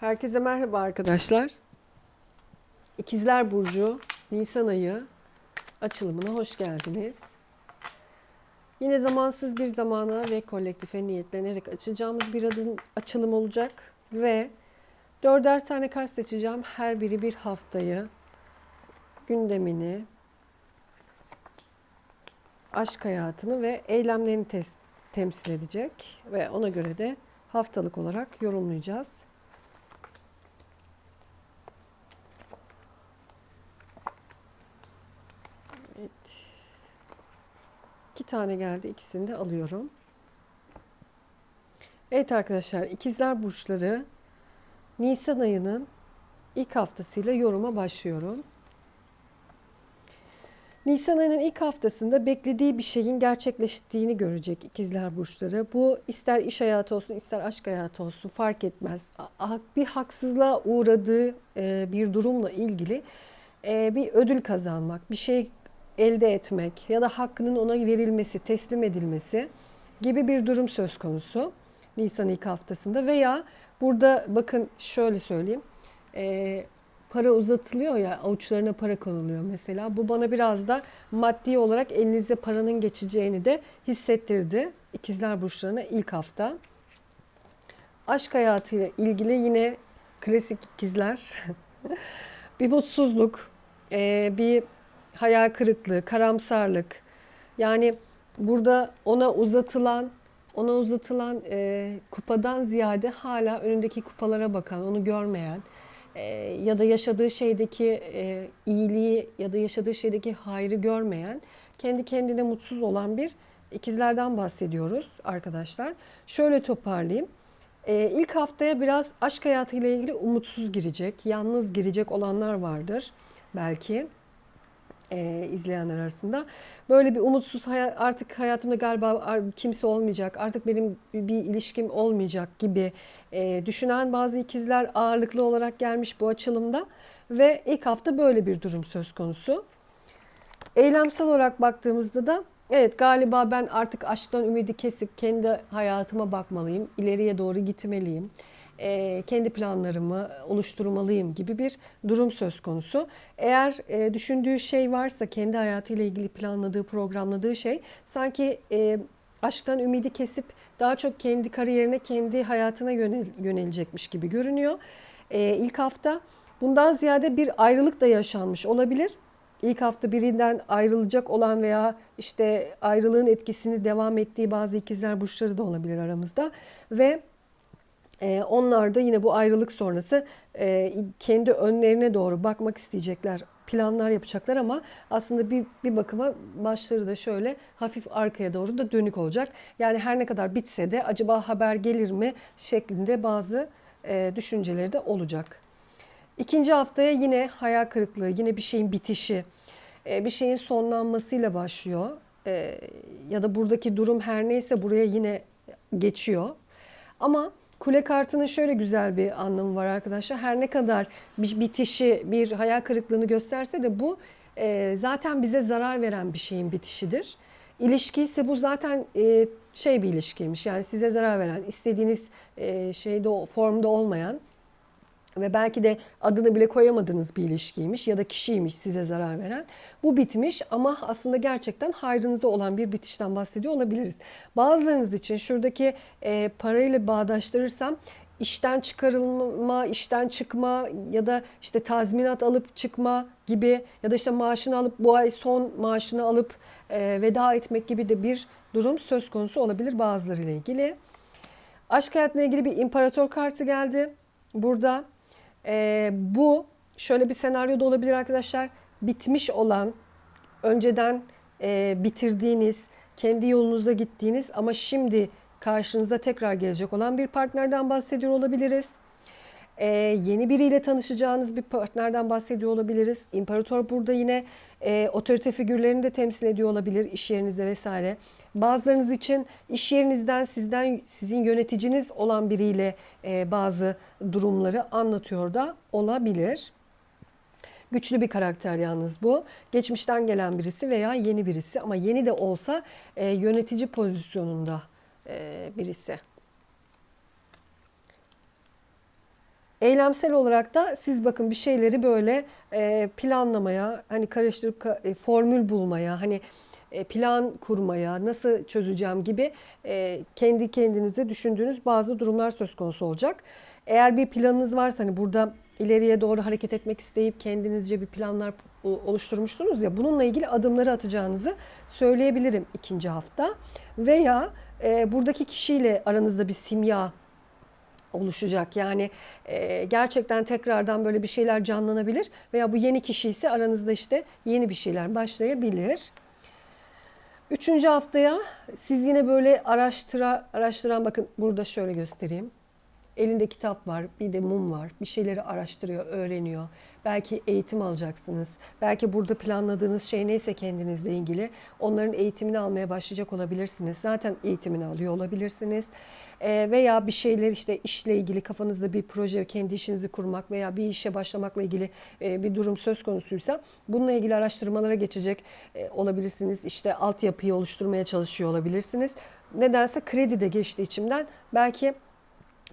Herkese merhaba arkadaşlar. İkizler Burcu Nisan ayı açılımına hoş geldiniz. Yine zamansız bir zamana ve kolektife niyetlenerek açacağımız bir adım açılım olacak. Ve dörder tane kart seçeceğim. Her biri bir haftayı, gündemini, aşk hayatını ve eylemlerini tes- temsil edecek. Ve ona göre de haftalık olarak yorumlayacağız. Evet. İki tane geldi. İkisini de alıyorum. Evet arkadaşlar ikizler burçları Nisan ayının ilk haftasıyla yoruma başlıyorum. Nisan ayının ilk haftasında beklediği bir şeyin gerçekleştiğini görecek ikizler burçları. Bu ister iş hayatı olsun ister aşk hayatı olsun fark etmez. Bir haksızlığa uğradığı e, bir durumla ilgili e, bir ödül kazanmak, bir şey elde etmek ya da hakkının ona verilmesi, teslim edilmesi gibi bir durum söz konusu Nisan ilk haftasında. Veya burada bakın şöyle söyleyeyim e, para uzatılıyor ya avuçlarına para konuluyor mesela. Bu bana biraz da maddi olarak elinize paranın geçeceğini de hissettirdi ikizler burçlarına ilk hafta. Aşk hayatıyla ilgili yine klasik ikizler. Bir mutsuzluk, e, bir hayal kırıklığı, karamsarlık. Yani burada ona uzatılan ona uzatılan e, kupadan ziyade hala önündeki kupalara bakan, onu görmeyen e, ya da yaşadığı şeydeki e, iyiliği ya da yaşadığı şeydeki hayrı görmeyen, kendi kendine mutsuz olan bir ikizlerden bahsediyoruz arkadaşlar. Şöyle toparlayayım. E, ilk haftaya biraz aşk hayatıyla ilgili umutsuz girecek, yalnız girecek olanlar vardır belki e, izleyenler arasında. Böyle bir umutsuz hay- artık hayatımda galiba kimse olmayacak, artık benim bir ilişkim olmayacak gibi e, düşünen bazı ikizler ağırlıklı olarak gelmiş bu açılımda ve ilk hafta böyle bir durum söz konusu. Eylemsel olarak baktığımızda da evet galiba ben artık aşktan ümidi kesip kendi hayatıma bakmalıyım, ileriye doğru gitmeliyim e, kendi planlarımı oluşturmalıyım gibi bir durum söz konusu. Eğer e, düşündüğü şey varsa kendi hayatıyla ilgili planladığı, programladığı şey sanki e, aşktan ümidi kesip daha çok kendi kariyerine, kendi hayatına yönel, yönelecekmiş gibi görünüyor. E, ilk hafta bundan ziyade bir ayrılık da yaşanmış olabilir. İlk hafta birinden ayrılacak olan veya işte ayrılığın etkisini devam ettiği bazı ikizler burçları da olabilir aramızda ve ee, onlar da yine bu ayrılık sonrası e, kendi önlerine doğru bakmak isteyecekler, planlar yapacaklar ama aslında bir, bir bakıma başları da şöyle hafif arkaya doğru da dönük olacak. Yani her ne kadar bitse de acaba haber gelir mi şeklinde bazı e, düşünceleri de olacak. İkinci haftaya yine hayal kırıklığı, yine bir şeyin bitişi, e, bir şeyin sonlanmasıyla başlıyor. E, ya da buradaki durum her neyse buraya yine geçiyor. Ama Kule kartının şöyle güzel bir anlamı var arkadaşlar. Her ne kadar bir bitişi, bir hayal kırıklığını gösterse de bu e, zaten bize zarar veren bir şeyin bitişidir. İlişki ise bu zaten e, şey bir ilişkiymiş. Yani size zarar veren, istediğiniz e, şeyde formda olmayan ve belki de adını bile koyamadığınız bir ilişkiymiş ya da kişiymiş size zarar veren. Bu bitmiş ama aslında gerçekten hayrınıza olan bir bitişten bahsediyor olabiliriz. Bazılarınız için şuradaki e, parayla bağdaştırırsam işten çıkarılma, işten çıkma ya da işte tazminat alıp çıkma gibi ya da işte maaşını alıp bu ay son maaşını alıp e, veda etmek gibi de bir durum söz konusu olabilir bazılarıyla ilgili. Aşk hayatına ilgili bir imparator kartı geldi. Burada e, bu şöyle bir senaryo da olabilir arkadaşlar. Bitmiş olan, önceden e, bitirdiğiniz, kendi yolunuza gittiğiniz ama şimdi karşınıza tekrar gelecek olan bir partnerden bahsediyor olabiliriz. Ee, yeni biriyle tanışacağınız bir partnerden bahsediyor olabiliriz. İmparator burada yine e, otorite figürlerini de temsil ediyor olabilir iş yerinizde vesaire. Bazılarınız için iş yerinizden sizden sizin yöneticiniz olan biriyle e, bazı durumları anlatıyor da olabilir. Güçlü bir karakter yalnız bu. Geçmişten gelen birisi veya yeni birisi ama yeni de olsa e, yönetici pozisyonunda e, birisi. Eylemsel olarak da siz bakın bir şeyleri böyle e, planlamaya, hani karıştırıp ka- e, formül bulmaya, hani e, plan kurmaya, nasıl çözeceğim gibi kendi kendinize düşündüğünüz bazı durumlar söz konusu olacak. Eğer bir planınız varsa hani burada ileriye doğru hareket etmek isteyip kendinizce bir planlar oluşturmuştunuz ya bununla ilgili adımları atacağınızı söyleyebilirim ikinci hafta. Veya e, buradaki kişiyle aranızda bir simya oluşacak. Yani e, gerçekten tekrardan böyle bir şeyler canlanabilir veya bu yeni kişi ise aranızda işte yeni bir şeyler başlayabilir. Üçüncü haftaya siz yine böyle araştıra, araştıran bakın burada şöyle göstereyim. Elinde kitap var, bir de mum var. Bir şeyleri araştırıyor, öğreniyor. Belki eğitim alacaksınız. Belki burada planladığınız şey neyse kendinizle ilgili onların eğitimini almaya başlayacak olabilirsiniz. Zaten eğitimini alıyor olabilirsiniz. Ee, veya bir şeyler işte işle ilgili kafanızda bir proje, kendi işinizi kurmak veya bir işe başlamakla ilgili e, bir durum söz konusuysa bununla ilgili araştırmalara geçecek e, olabilirsiniz. İşte altyapıyı oluşturmaya çalışıyor olabilirsiniz. Nedense kredi de geçti içimden. Belki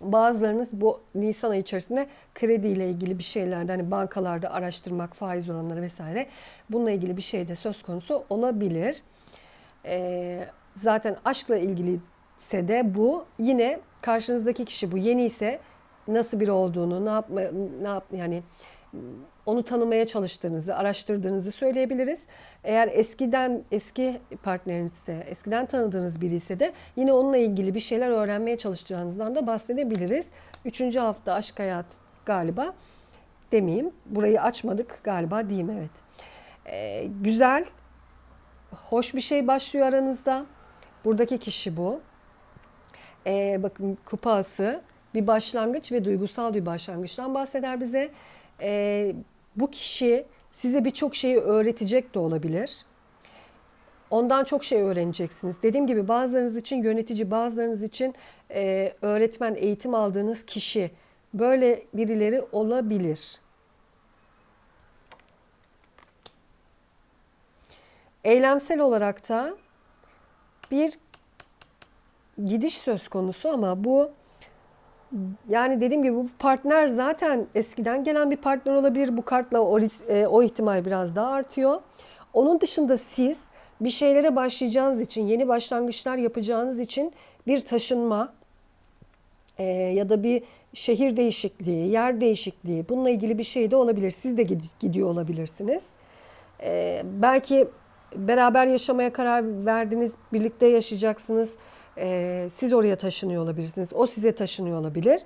Bazılarınız bu Nisan ayı içerisinde krediyle ilgili bir şeylerde hani bankalarda araştırmak, faiz oranları vesaire bununla ilgili bir şey de söz konusu olabilir. Ee, zaten aşkla ilgili ise de bu yine karşınızdaki kişi bu yeni ise nasıl biri olduğunu, ne yapma, ne yap yani onu tanımaya çalıştığınızı, araştırdığınızı söyleyebiliriz. Eğer eskiden eski partnerinizse, eskiden tanıdığınız biri ise de yine onunla ilgili bir şeyler öğrenmeye çalışacağınızdan da bahsedebiliriz. Üçüncü hafta aşk hayatı galiba demeyeyim. Burayı açmadık galiba diyeyim evet. Ee, güzel, hoş bir şey başlıyor aranızda. Buradaki kişi bu. Ee, bakın kupası bir başlangıç ve duygusal bir başlangıçtan bahseder bize. Ee, bu kişi size birçok şeyi öğretecek de olabilir. Ondan çok şey öğreneceksiniz. Dediğim gibi bazılarınız için yönetici, bazılarınız için e, öğretmen, eğitim aldığınız kişi böyle birileri olabilir. Eylemsel olarak da bir gidiş söz konusu ama bu yani dediğim gibi bu partner zaten eskiden gelen bir partner olabilir. Bu kartla o, e, o ihtimal biraz daha artıyor. Onun dışında siz bir şeylere başlayacağınız için, yeni başlangıçlar yapacağınız için bir taşınma e, ya da bir şehir değişikliği, yer değişikliği bununla ilgili bir şey de olabilir. Siz de gid- gidiyor olabilirsiniz. E, belki beraber yaşamaya karar verdiniz, birlikte yaşayacaksınız. Ee, siz oraya taşınıyor olabilirsiniz. O size taşınıyor olabilir.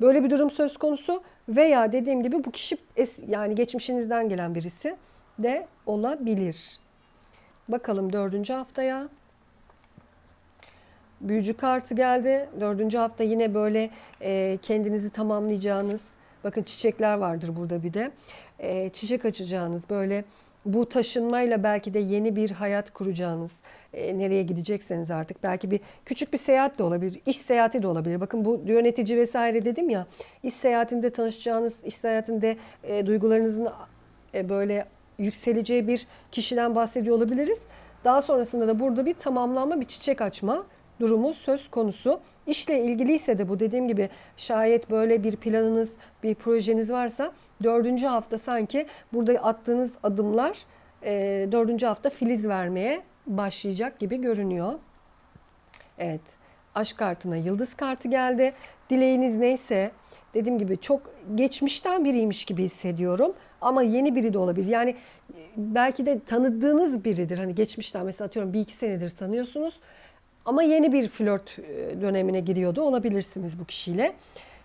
Böyle bir durum söz konusu veya dediğim gibi bu kişi es, yani geçmişinizden gelen birisi de olabilir. Bakalım dördüncü haftaya. Büyücü kartı geldi. Dördüncü hafta yine böyle e, kendinizi tamamlayacağınız, bakın çiçekler vardır burada bir de. E, çiçek açacağınız böyle bu taşınmayla belki de yeni bir hayat kuracağınız, e, nereye gidecekseniz artık belki bir küçük bir seyahat de olabilir, iş seyahati de olabilir. Bakın bu yönetici vesaire dedim ya, iş seyahatinde tanışacağınız, iş seyahatinde e, duygularınızın e, böyle yükseleceği bir kişiden bahsediyor olabiliriz. Daha sonrasında da burada bir tamamlanma, bir çiçek açma durumu söz konusu. İşle ilgiliyse de bu dediğim gibi şayet böyle bir planınız, bir projeniz varsa dördüncü hafta sanki burada attığınız adımlar e, dördüncü hafta filiz vermeye başlayacak gibi görünüyor. Evet, aşk kartına yıldız kartı geldi. Dileğiniz neyse dediğim gibi çok geçmişten biriymiş gibi hissediyorum ama yeni biri de olabilir. Yani e, belki de tanıdığınız biridir. Hani geçmişten mesela atıyorum bir iki senedir tanıyorsunuz ama yeni bir flört e, dönemine giriyordu olabilirsiniz bu kişiyle.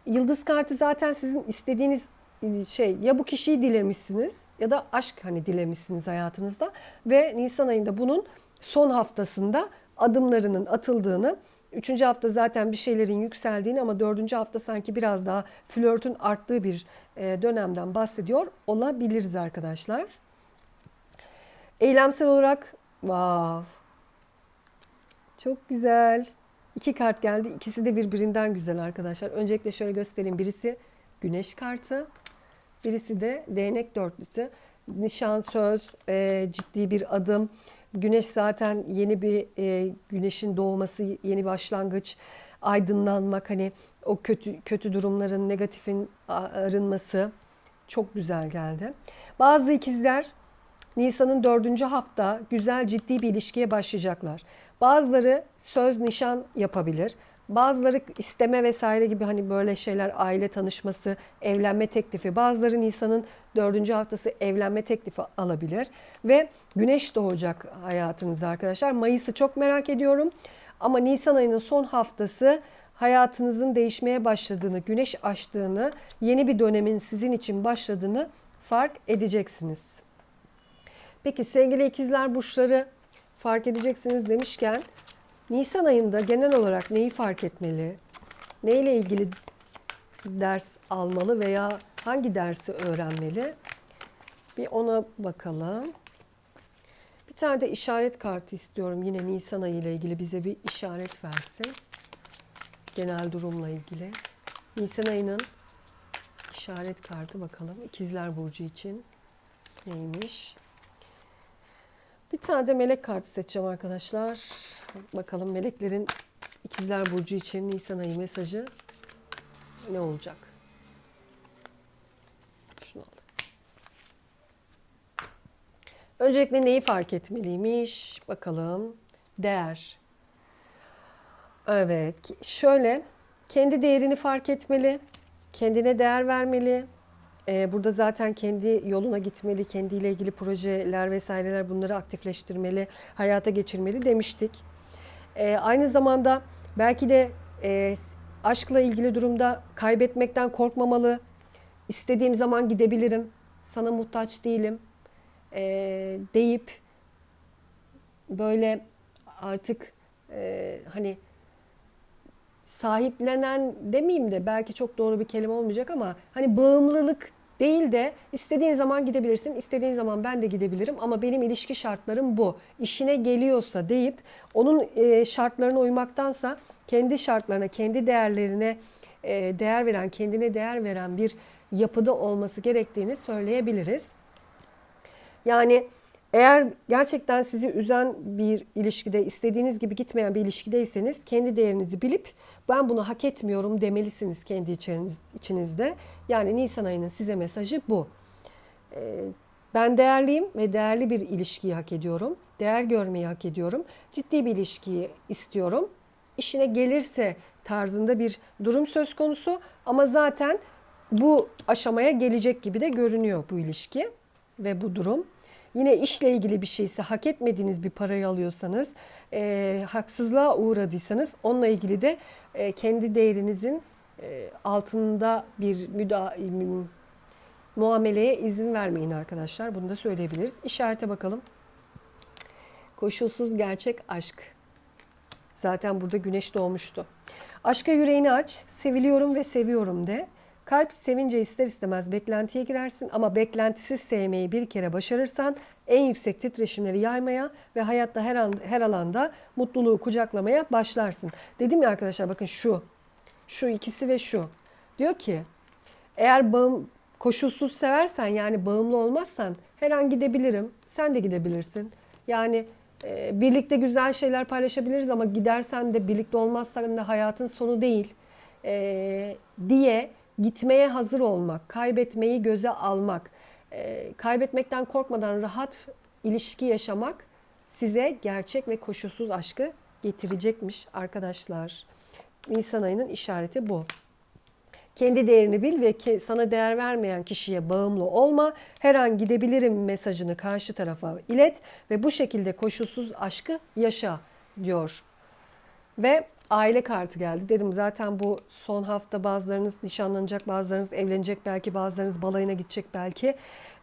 Yıldız kartı zaten sizin istediğiniz e, şey ya bu kişiyi dilemişsiniz ya da aşk hani dilemişsiniz hayatınızda ve Nisan ayında bunun son haftasında adımlarının atıldığını Üçüncü hafta zaten bir şeylerin yükseldiğini ama dördüncü hafta sanki biraz daha flörtün arttığı bir e, dönemden bahsediyor olabiliriz arkadaşlar. Eylemsel olarak wow, çok güzel. İki kart geldi. İkisi de birbirinden güzel arkadaşlar. Öncelikle şöyle göstereyim. Birisi güneş kartı. Birisi de değnek dörtlüsü. Nişan, söz, e, ciddi bir adım. Güneş zaten yeni bir e, güneşin doğması, yeni başlangıç. aydınlanmak hani o kötü kötü durumların negatifin arınması çok güzel geldi. Bazı ikizler Nisan'ın dördüncü hafta güzel ciddi bir ilişkiye başlayacaklar. Bazıları söz nişan yapabilir. Bazıları isteme vesaire gibi hani böyle şeyler aile tanışması, evlenme teklifi. Bazıları Nisan'ın dördüncü haftası evlenme teklifi alabilir. Ve güneş doğacak hayatınızda arkadaşlar. Mayıs'ı çok merak ediyorum. Ama Nisan ayının son haftası hayatınızın değişmeye başladığını, güneş açtığını, yeni bir dönemin sizin için başladığını fark edeceksiniz. Peki sevgili ikizler burçları fark edeceksiniz demişken Nisan ayında genel olarak neyi fark etmeli? Neyle ilgili ders almalı veya hangi dersi öğrenmeli? Bir ona bakalım. Bir tane de işaret kartı istiyorum yine Nisan ayı ile ilgili bize bir işaret versin. Genel durumla ilgili. Nisan ayının işaret kartı bakalım. İkizler Burcu için neymiş? Bir tane de melek kartı seçeceğim arkadaşlar. Bakalım meleklerin ikizler burcu için Nisan ayı mesajı ne olacak? Şunu aldım. Öncelikle neyi fark etmeliymiş? Bakalım. Değer. Evet. Şöyle kendi değerini fark etmeli. Kendine değer vermeli. Ee, burada zaten kendi yoluna gitmeli, kendiyle ilgili projeler vesaireler bunları aktifleştirmeli, hayata geçirmeli demiştik. Ee, aynı zamanda belki de e, aşkla ilgili durumda kaybetmekten korkmamalı. İstediğim zaman gidebilirim, sana muhtaç değilim ee, deyip böyle artık e, hani sahiplenen demeyeyim de belki çok doğru bir kelime olmayacak ama hani bağımlılık değil de istediğin zaman gidebilirsin, istediğin zaman ben de gidebilirim ama benim ilişki şartlarım bu. İşine geliyorsa deyip onun e, şartlarına uymaktansa kendi şartlarına, kendi değerlerine e, değer veren, kendine değer veren bir yapıda olması gerektiğini söyleyebiliriz. Yani eğer gerçekten sizi üzen bir ilişkide, istediğiniz gibi gitmeyen bir ilişkideyseniz kendi değerinizi bilip ben bunu hak etmiyorum demelisiniz kendi içinizde. Yani Nisan ayının size mesajı bu. Ee, ben değerliyim ve değerli bir ilişkiyi hak ediyorum. Değer görmeyi hak ediyorum. Ciddi bir ilişkiyi istiyorum. İşine gelirse tarzında bir durum söz konusu ama zaten bu aşamaya gelecek gibi de görünüyor bu ilişki ve bu durum. Yine işle ilgili bir şeyse hak etmediğiniz bir parayı alıyorsanız, e, haksızlığa uğradıysanız onunla ilgili de e, kendi değerinizin e, altında bir müda muameleye izin vermeyin arkadaşlar. Bunu da söyleyebiliriz. İşarete bakalım. Koşulsuz gerçek aşk. Zaten burada güneş doğmuştu. Aşka yüreğini aç, seviliyorum ve seviyorum de. Kalp sevince ister istemez beklentiye girersin ama beklentisiz sevmeyi bir kere başarırsan en yüksek titreşimleri yaymaya ve hayatta her, an, her alanda mutluluğu kucaklamaya başlarsın. Dedim ya arkadaşlar bakın şu, şu ikisi ve şu. Diyor ki eğer bağım, koşulsuz seversen yani bağımlı olmazsan her an gidebilirim, sen de gidebilirsin. Yani e, birlikte güzel şeyler paylaşabiliriz ama gidersen de birlikte olmazsan da hayatın sonu değil e, diye gitmeye hazır olmak, kaybetmeyi göze almak, e, kaybetmekten korkmadan rahat ilişki yaşamak size gerçek ve koşulsuz aşkı getirecekmiş arkadaşlar. Nisan ayının işareti bu. Kendi değerini bil ve ki sana değer vermeyen kişiye bağımlı olma. Her an gidebilirim mesajını karşı tarafa ilet ve bu şekilde koşulsuz aşkı yaşa diyor. Ve aile kartı geldi. Dedim zaten bu son hafta bazılarınız nişanlanacak, bazılarınız evlenecek belki, bazılarınız balayına gidecek belki.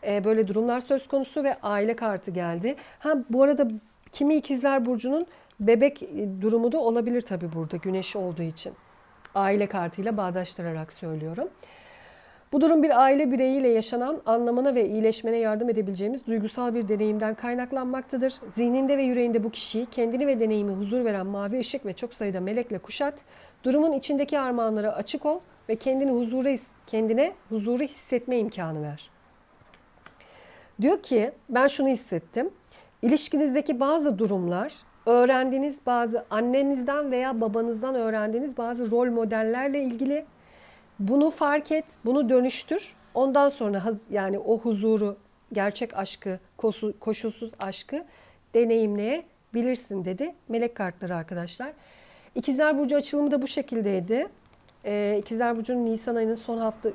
Ee, böyle durumlar söz konusu ve aile kartı geldi. Ha bu arada kimi ikizler burcunun bebek durumu da olabilir tabii burada güneş olduğu için. Aile kartıyla bağdaştırarak söylüyorum. Bu durum bir aile bireyiyle yaşanan anlamına ve iyileşmene yardım edebileceğimiz duygusal bir deneyimden kaynaklanmaktadır. Zihninde ve yüreğinde bu kişiyi kendini ve deneyimi huzur veren mavi ışık ve çok sayıda melekle kuşat. Durumun içindeki armağanlara açık ol ve kendini huzura, kendine huzuru hissetme imkanı ver. Diyor ki ben şunu hissettim. İlişkinizdeki bazı durumlar öğrendiğiniz bazı annenizden veya babanızdan öğrendiğiniz bazı rol modellerle ilgili bunu fark et, bunu dönüştür. Ondan sonra yani o huzuru, gerçek aşkı, koşulsuz aşkı deneyimleyebilirsin dedi melek kartları arkadaşlar. İkizler Burcu açılımı da bu şekildeydi. Ee, İkizler Burcu'nun Nisan ayının son hafta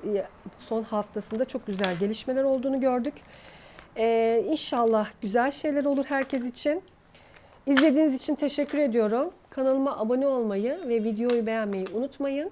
son haftasında çok güzel gelişmeler olduğunu gördük. Ee, inşallah güzel şeyler olur herkes için. İzlediğiniz için teşekkür ediyorum. Kanalıma abone olmayı ve videoyu beğenmeyi unutmayın.